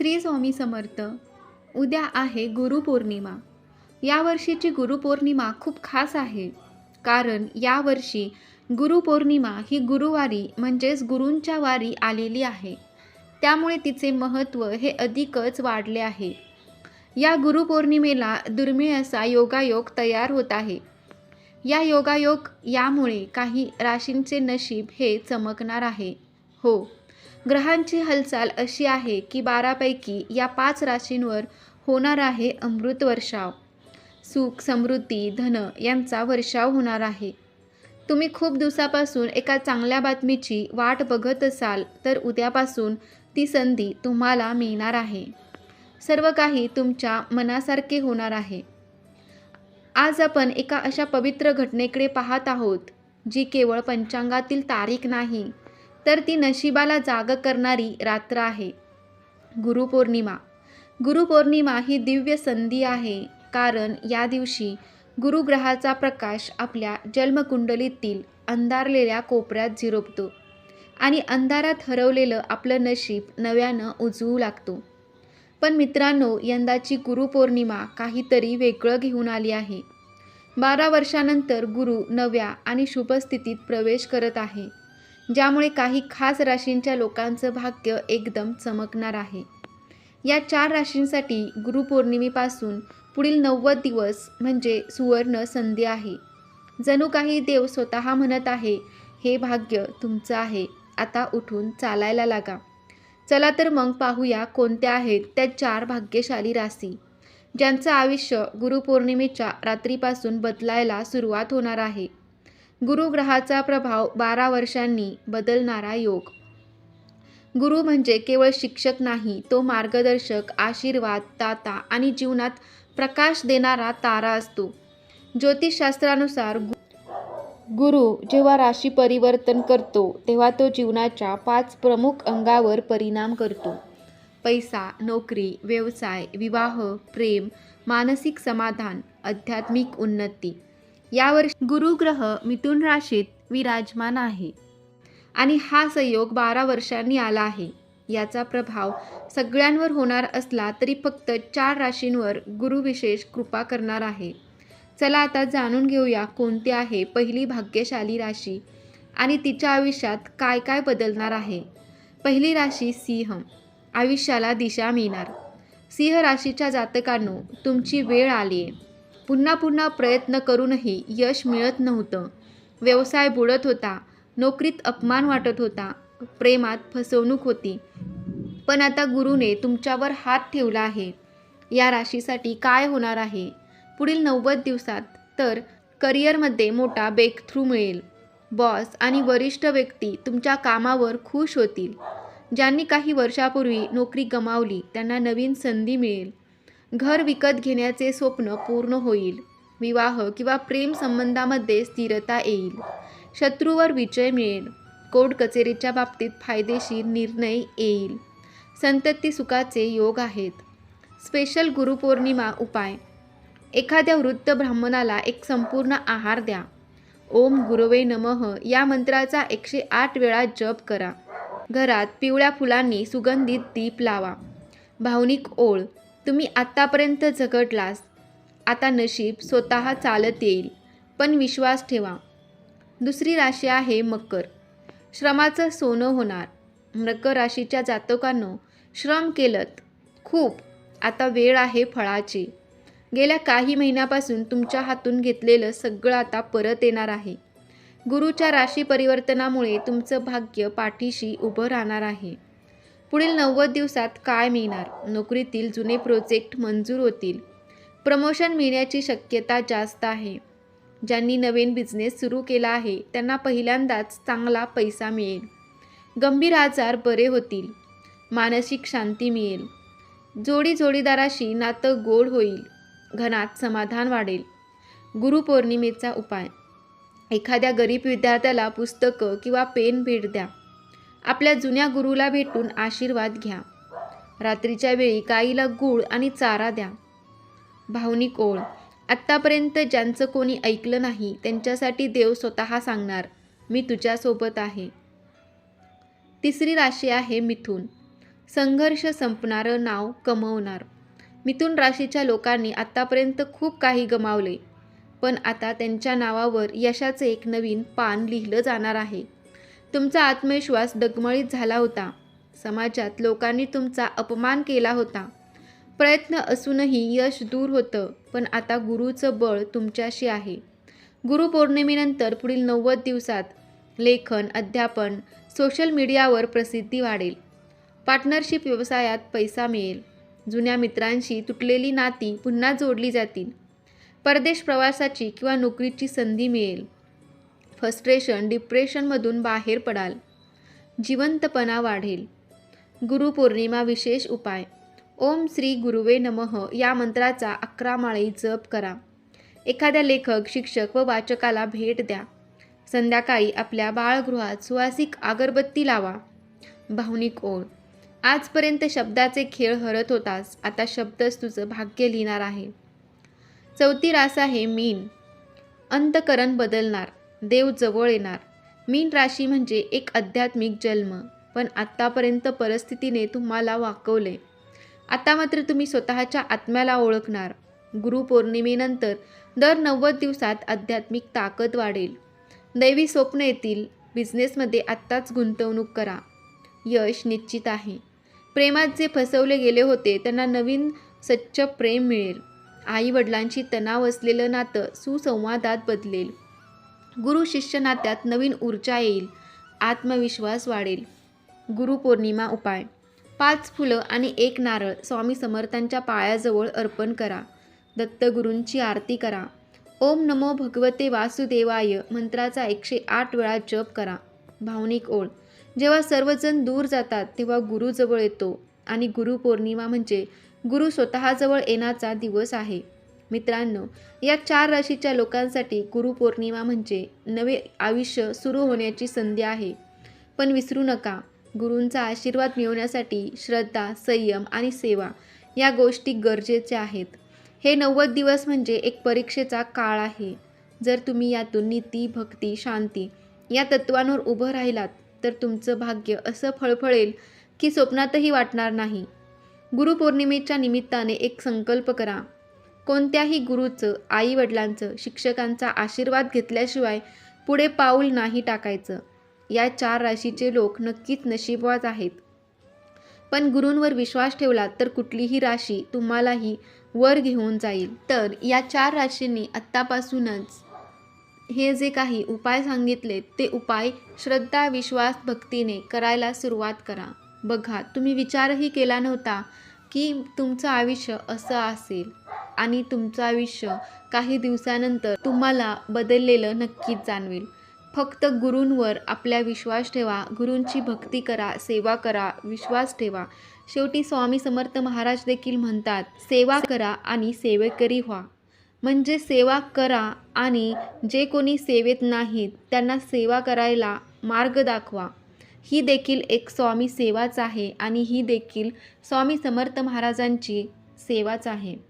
श्री स्वामी समर्थ. उद्या आहे गुरुपौर्णिमा. यावर्षीची गुरुपौर्णिमा खूप खास आहे. कारण यावर्षी गुरुपौर्णिमा ही गुरुवारी म्हणजेच गुरूंच्या वारी आलेली आहे. त्यामुळे तिचे महत्त्व हे अधिकच वाढले आहे. या गुरुपौर्णिमेला दुर्मिळ असा योगायोग तयार होत आहे. या योगायोग यामुळे काही राशींचे नशीब हे चमकणार आहे. हो ग्रहांची हालचाल अशी आहे की बारापैकी या पाच राशींवर होणार आहे अमृत वर्षाव. सुख समृद्धी धन यांचा वर्षाव होणार आहे. तुम्ही खूप दिवसापासून एका चांगल्या बातमीची वाट बघत असाल तर उद्यापासून ती संधी तुम्हाला मिळणार आहे. सर्व काही तुमच्या मनासारखे होणार आहे. आज आपण एका अशा पवित्र घटनेकडे पाहत आहोत जी केवळ पंचांगातील तारीख नाही तर ती नशिबाला जाग करणारी रात्र आहे. गुरुपौर्णिमा. गुरुपौर्णिमा ही दिव्य संधी आहे. कारण या दिवशी गुरुग्रहाचा प्रकाश आपल्या जन्मकुंडलीतील अंधारलेल्या कोपऱ्यात झिरोपतो आणि अंधारात हरवलेलं आपलं नशीब नव्यानं उजवू लागतो. पण मित्रांनो यंदाची गुरुपौर्णिमा काहीतरी वेगळं घेऊन आली आहे. बारा वर्षानंतर गुरु नव्या आणि शुभस्थितीत प्रवेश करत आहे. ज्यामुळे काही खास राशींच्या लोकांचं भाग्य एकदम चमकणार आहे. या चार राशींसाठी गुरुपौर्णिमेपासून पुढील नव्वद दिवस म्हणजे सुवर्ण संधी आहे. जणू काही देव स्वतः म्हणत आहे हे भाग्य तुमचं आहे. आता उठून चालायला लागा. चला तर मग पाहूया कोणत्या आहेत त्या चार भाग्यशाली राशी. ज्यांचं आयुष्य गुरुपौर्णिमेच्या रात्रीपासून बदलायला सुरुवात होणार आहे. गुरुग्रहाचा प्रभाव बारा वर्षांनी बदलणारा योग. गुरु म्हणजे केवळ शिक्षक नाही तो मार्गदर्शक आशीर्वाद दाता आणि जीवनात प्रकाश देणारा तारा असतो. ज्योतिषशास्त्रानुसार गु- गुरु जेव्हा राशी परिवर्तन करतो तेव्हा तो जीवनाच्या पाच प्रमुख अंगावर परिणाम करतो. पैसा नोकरी व्यवसाय विवाह प्रेम मानसिक समाधान आध्यात्मिक उन्नती. यावर्षी गुरुग्रह मिथुन राशीत विराजमान आहे. आणि हा संयोग बारा वर्षांनी आला आहे. याचा प्रभाव सगळ्यांवर होणार असला तरी फक्त चार राशींवर गुरु विशेष कृपा करणार आहे. चला आता जाणून घेऊया कोणती आहे पहिली भाग्यशाली राशी आणि तिच्या आयुष्यात काय काय बदलणार आहे. पहिली राशी सिंह. आयुष्याला दिशा मिळणार. सिंह राशीच्या जातकांनो तुमची वेळ आली आहे पुन्हा पुन्हा प्रयत्न करूनही यश मिळत नव्हतं. व्यवसाय बुडत होता नोकरीत अपमान वाटत होता प्रेमात फसवणूक होती. पण आता गुरुने तुमच्यावर हात ठेवला आहे. या राशीसाठी काय होणार आहे? पुढील नव्वद दिवसात तर करिअरमध्ये मोठा ब्रेकथ्रू मिळेल. बॉस आणि वरिष्ठ व्यक्ती तुमच्या कामावर खुश होतील. ज्यांनी काही वर्षापूर्वी नोकरी गमावली त्यांना नवीन संधी मिळेल. घर विकत घेण्याचे स्वप्न पूर्ण होईल. विवाह किंवा प्रेम संबंधामध्ये स्थिरता येईल. शत्रूवर विजय मिळेल. कोर्ट कचेरीच्या बाबतीत फायदेशीर निर्णय येईल. संतती सुखाचे योग आहेत. स्पेशल गुरुपौर्णिमा उपाय. एखाद्या वृद्ध ब्राह्मणाला एक संपूर्ण आहार द्या. ओम गुरवे नमः. या मंत्राचा एकशे आठ वेळा जप करा. घरात पिवळ्या फुलांनी सुगंधित दीप लावा. भावनिक ओळ. तुम्ही आत्तापर्यंत झगडलास. आता नशीब स्वतः चालत येईल पण विश्वास ठेवा. दुसरी राशी आहे मकर. श्रमाचं सोनं होणार. मकर राशीच्या जातकांनो श्रम केलत. खूप. आता वेळ आहे फळाची. गेल्या काही महिन्यापासून तुमच्या हातून घेतलेलं सगळं आता परत येणार आहे. गुरुच्या राशी परिवर्तनामुळे तुमचं भाग्य पाठीशी उभं राहणार आहे. पुढील नव्वद दिवसात काय मिळणार? नोकरीतील जुने प्रोजेक्ट मंजूर होतील. प्रमोशन मिळण्याची शक्यता जास्त आहे. ज्यांनी नवीन बिझनेस सुरू केला आहे त्यांना पहिल्यांदाच चांगला पैसा मिळेल. गंभीर आजार बरे होतील. मानसिक शांती मिळेल. जोडी जोडीदाराशी नातं गोड होईल. घनात समाधान वाढेल. गुरुपौर्णिमेचा उपाय. एखाद्या गरीब विद्यार्थ्याला पुस्तकं किंवा पेन भेट द्या. आपल्या जुन्या गुरुला भेटून आशीर्वाद घ्या. रात्रीच्या वेळी गाईला गूळ आणि चारा द्या. भावनिक ओळ. आत्तापर्यंत ज्यांचं कोणी ऐकलं नाही त्यांच्यासाठी देव स्वतः सांगणार मी तुझ्यासोबत आहे. तिसरी राशी आहे मिथून. संघर्ष संपणारं नाव कमवणार. मिथुन राशीच्या लोकांनी आत्तापर्यंत खूप काही गमावले पण आता त्यांच्या नावावर यशाचं एक नवीन पान लिहिलं जाणार आहे. तुमचा आत्मविश्वास डगमळीत झाला होता. समाजात लोकांनी तुमचा अपमान केला होता. प्रयत्न असूनही यश दूर होतं पण आता गुरुचं बळ तुमच्याशी आहे. गुरुपौर्णिमेनंतर पुढील नव्वद दिवसात लेखन अध्यापन सोशल मीडियावर प्रसिद्धी वाढेल. पार्टनरशिप व्यवसायात पैसा मिळेल. जुन्या मित्रांशी तुटलेली नाती पुन्हा जोडली जातील. परदेश प्रवासाची किंवा नोकरीची संधी मिळेल. फस्ट्रेशन डिप्रेशनमधून बाहेर पडाल. जिवंतपणा वाढेल. गुरुपौर्णिमा विशेष उपाय. ओम श्री गुरुवे नमः या मंत्राचा अकरा माळी जप करा. एखाद्या लेखक शिक्षक व वाचकाला भेट द्या. संध्याकाळी आपल्या बाळगृहात सुवासिक अगरबत्ती लावा. भावनिक ओळ. आजपर्यंत शब्दाचे खेळ हरत होतास आता शब्दच तुझं भाग्य लिहिणार आहे. चौथी रास आहे मीन. अंतकरण बदलणार. देव जवळ येणार. मीन राशी म्हणजे एक आध्यात्मिक जन्म. पण आत्तापर्यंत परिस्थितीने तुम्हाला वाकवले. आता मात्र तुम्ही स्वतःच्या आत्म्याला ओळखणार. गुरुपौर्णिमेनंतर दर नव्वद दिवसात आध्यात्मिक ताकद वाढेल. दैवी स्वप्न येतील. बिझनेसमध्ये आत्ताच गुंतवणूक करा. यश निश्चित आहे. प्रेमात जे फसवले गेले होते त्यांना नवीन सच्च प्रेम मिळेल. आई वडिलांशी तणाव असलेलं नातं सुसंवादात बदलेल. गुरु शिष्य नात्यात नवीन ऊर्जा येईल आत्मविश्वास वाढेल. गुरुपौर्णिमा उपाय. पाच फुलं आणि एक नारळ स्वामी समर्थांच्या पायाजवळ अर्पण करा. दत्तगुरूंची आरती करा. ओम नमो भगवते वासुदेवाय मंत्राचा एकशे आठ वेळा जप करा. भावनिक ओळ. जेव्हा सर्वजण दूर जातात तेव्हा गुरुजवळ येतो. आणि गुरुपौर्णिमा म्हणजे गुरु स्वतःजवळ येण्याचा दिवस आहे. मित्रांनो या चार राशीच्या लोकांसाठी गुरुपौर्णिमा म्हणजे नवे आयुष्य सुरू होण्याची संधी आहे. पण विसरू नका गुरूंचा आशीर्वाद मिळवण्यासाठी श्रद्धा संयम आणि सेवा या गोष्टी गरजेच्या आहेत. हे नव्वद दिवस म्हणजे एक परीक्षेचा काळ आहे. जर तुम्ही यातून नीती भक्ती शांती या तत्वांवर उभं राहिलात तर तुमचं भाग्य असं फळफळेल की स्वप्नातही वाटणार नाही. गुरुपौर्णिमेच्या निमित्ताने एक संकल्प करा. कोणत्याही गुरुचं आईवडिलांचं शिक्षकांचा आशीर्वाद घेतल्याशिवाय पुढे पाऊल नाही टाकायचं. या चार राशीचे लोक नक्कीच नशीबवाज आहेत. पण गुरूंवर विश्वास ठेवला तर कुठलीही राशी तुम्हालाही वर घेऊन जाईल. तर या चार राशींनी आत्तापासूनच हे जे काही उपाय सांगितले ते उपाय श्रद्धा विश्वास भक्तीने करायला सुरुवात करा. बघा तुम्ही विचारही केला नव्हता की तुमचं आयुष्य असं असेल. आणि तुमचं आयुष्य काही दिवसानंतर तुम्हाला बदललेलं नक्कीच जाणवेल. फक्त गुरूंवर आपला विश्वास ठेवा गुरूंची भक्ती करा सेवा करा विश्वास ठेवा. शेवटी स्वामी समर्थ महाराज देखील म्हणतात सेवा करा आणि सेवेकरी व्हा. म्हणजे सेवा करा आणि जे कोणी सेवेत नाहीत त्यांना सेवा करायला मार्ग दाखवा. ही देखील एक स्वामी सेवाच आहे आणि ही देखील स्वामी समर्थ महाराजांची सेवाच आहे.